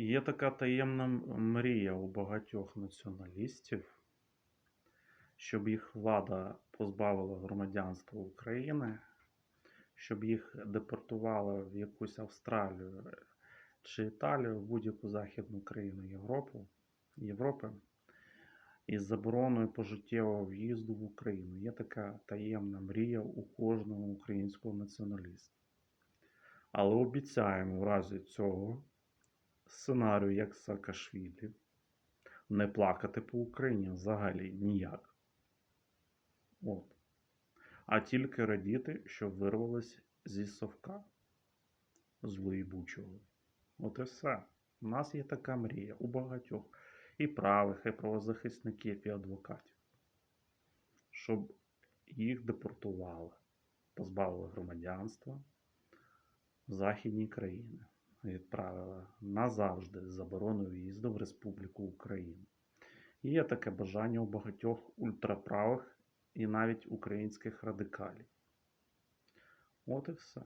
Є така таємна мрія у багатьох націоналістів, щоб їх влада позбавила громадянства України, щоб їх депортували в якусь Австралію чи Італію, в будь-яку західну країну Європу, Європи із забороною пожиттєвого в'їзду в Україну. Є така таємна мрія у кожного українського націоналіста. Але обіцяємо в разі цього сценарію, як Саакашвілі, не плакати по Україні взагалі ніяк. От. А тільки радіти, що вирвались зі совка злої Бучого. От і все. У нас є така мрія у багатьох і правих, і правозахисників, і адвокатів, щоб їх депортували, позбавили громадянства в західні країни, відправили назавжди з забороною в'їзду в Республіку Україну. І є таке бажання у багатьох ультраправих і навіть українських радикалів. От і все.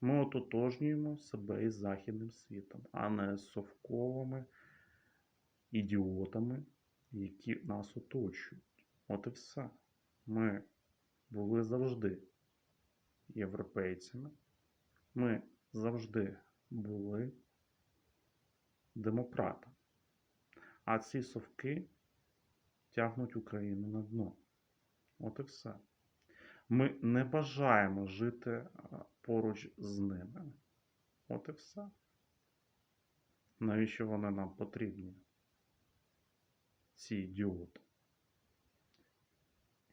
Ми ототожнюємо себе із західним світом, а не з совковими ідіотами, які нас оточують. От і все. Ми були завжди європейцями. Ми завжди були демократами. А ці совки тягнуть Україну на дно. От і все. Ми не бажаємо жити поруч з ними. От і все. Навіщо вони нам потрібні? Ці ідіоти,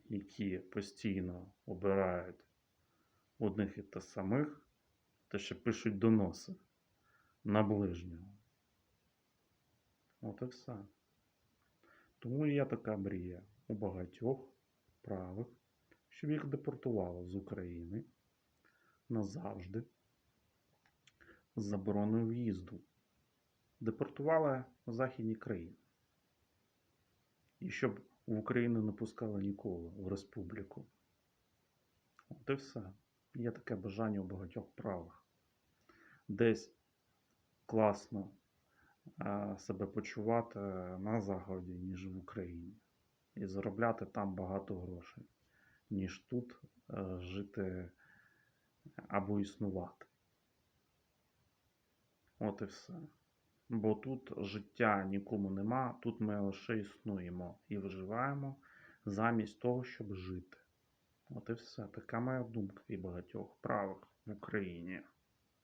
які постійно обирають одних і те самих, та ще пишуть доноси на ближнього. От і все. Тому є така мрія у багатьох правих, щоб їх депортувало з України назавжди з забороною в'їзду. Депортували в західні країни. І щоб в Україну не пускали ніколи в республіку. От і все. Є таке бажання у багатьох правих. Десь класно е, себе почувати на Заході, ніж в Україні. І заробляти там багато грошей, ніж тут е, жити або існувати. От і все. Бо тут життя нікому нема, тут ми лише існуємо і виживаємо замість того, щоб жити. От і все. Така моя думка і багатьох правих в Україні.